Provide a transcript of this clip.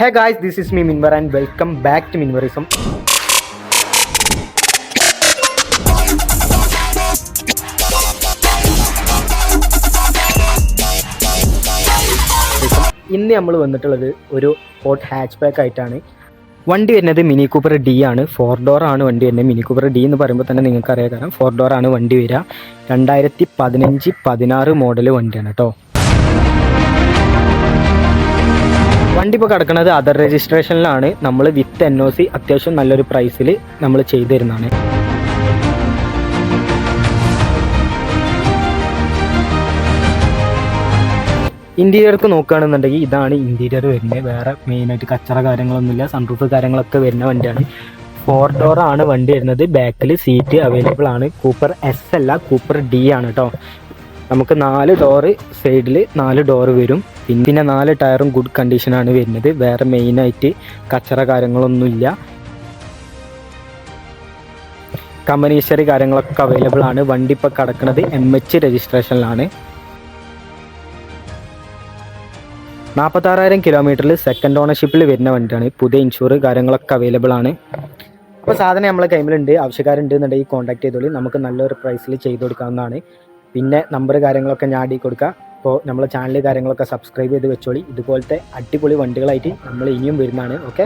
Hey guys, this is me Minwar and welcome back to Minwarism ഇന്ന് നമ്മൾ വന്നിട്ടുള്ളത് ഒരു ഹോട്ട് ഹാച്ച് ബാക്ക് ആയിട്ടാണ്. വണ്ടി വരുന്നത് മിനി കൂപ്പർ ഡി ആണ്. ഫോർ ഡോർ ആണ് വണ്ടി വരുന്നത് മിനി കൂപ്പർ ഡി എന്ന് പറയുമ്പോൾ തന്നെ നിങ്ങൾക്ക് അറിയാം കാരണം ഫോർ ഡോർ ആണ് വണ്ടി വരിക. രണ്ടായിരത്തി പതിനഞ്ച് പതിനാറ് മോഡൽ വണ്ടിയാണ് കേട്ടോ. വണ്ടി ഇപ്പോൾ കിടക്കുന്നത് അതർ രജിസ്ട്രേഷനിലാണ് നമ്മൾ വിത്ത് എൻ ഒ സി അത്യാവശ്യം നല്ലൊരു പ്രൈസിൽ നമ്മൾ ചെയ്തു തരുന്നതാണ് ഇന്റീരിയർക്ക് നോക്കുകയാണെന്നുണ്ടെങ്കിൽ ഇതാണ് ഇന്റീരിയർ വരുന്നത്. വേറെ മെയിനായിട്ട് കച്ചറ കാര്യങ്ങളൊന്നുമില്ല. സൺറൂഫ് കാര്യങ്ങളൊക്കെ വരുന്ന വണ്ടിയാണ്. ഫോർ ഡോർ ആണ് വണ്ടി വരുന്നത്. ബാക്കിൽ സീറ്റ് അവൈലബിൾ ആണ്. കൂപ്പർ എസ് അല്ല കൂപ്പർ ഡി ആണ് കേട്ടോ നമുക്ക് നാല് ഡോറ് സൈഡിൽ നാല് ഡോറ് വരും. പിന്നെ നാല് ടയറും ഗുഡ് കണ്ടീഷനാണ് വരുന്നത്. വേറെ മെയിനായിട്ട് കച്ചറ കാര്യങ്ങളൊന്നുമില്ല കമ്പനി കാര്യങ്ങളൊക്കെ അവൈലബിൾ ആണ്. വണ്ടി ഇപ്പോൾ കിടക്കുന്നത് എം എച്ച് രജിസ്ട്രേഷനിലാണ് നാൽപ്പത്താറായിരം കിലോമീറ്ററിൽ സെക്കൻഡ് ഓണർഷിപ്പിൽ വരുന്ന വണ്ടിയാണ്. പുതിയ ഇൻഷുർ കാര്യങ്ങളൊക്കെ അവൈലബിൾ ആണ്. അപ്പോൾ സാധനം നമ്മളെ കൈമിലുണ്ട് ആവശ്യക്കാരുണ്ട് എന്നുണ്ടെങ്കിൽ കോൺടാക്ട് ചെയ്തോളി. നമുക്ക് നല്ലൊരു പ്രൈസിൽ ചെയ്തു കൊടുക്കാവുന്നതാണ്. പിന്നെ നമ്പർ കാര്യങ്ങളൊക്കെ ഞാൻ അടി കൊടുക്കുക അപ്പോൾ നമ്മളെ ചാനൽ കാര്യങ്ങളൊക്കെ സബ്സ്ക്രൈബ് ചെയ്ത് വെച്ചോളി. ഇതുപോലത്തെ അടിപൊളി വണ്ടികളായിട്ട് നമ്മൾ ഇനിയും വരുന്നതാണ്. ഓക്കെ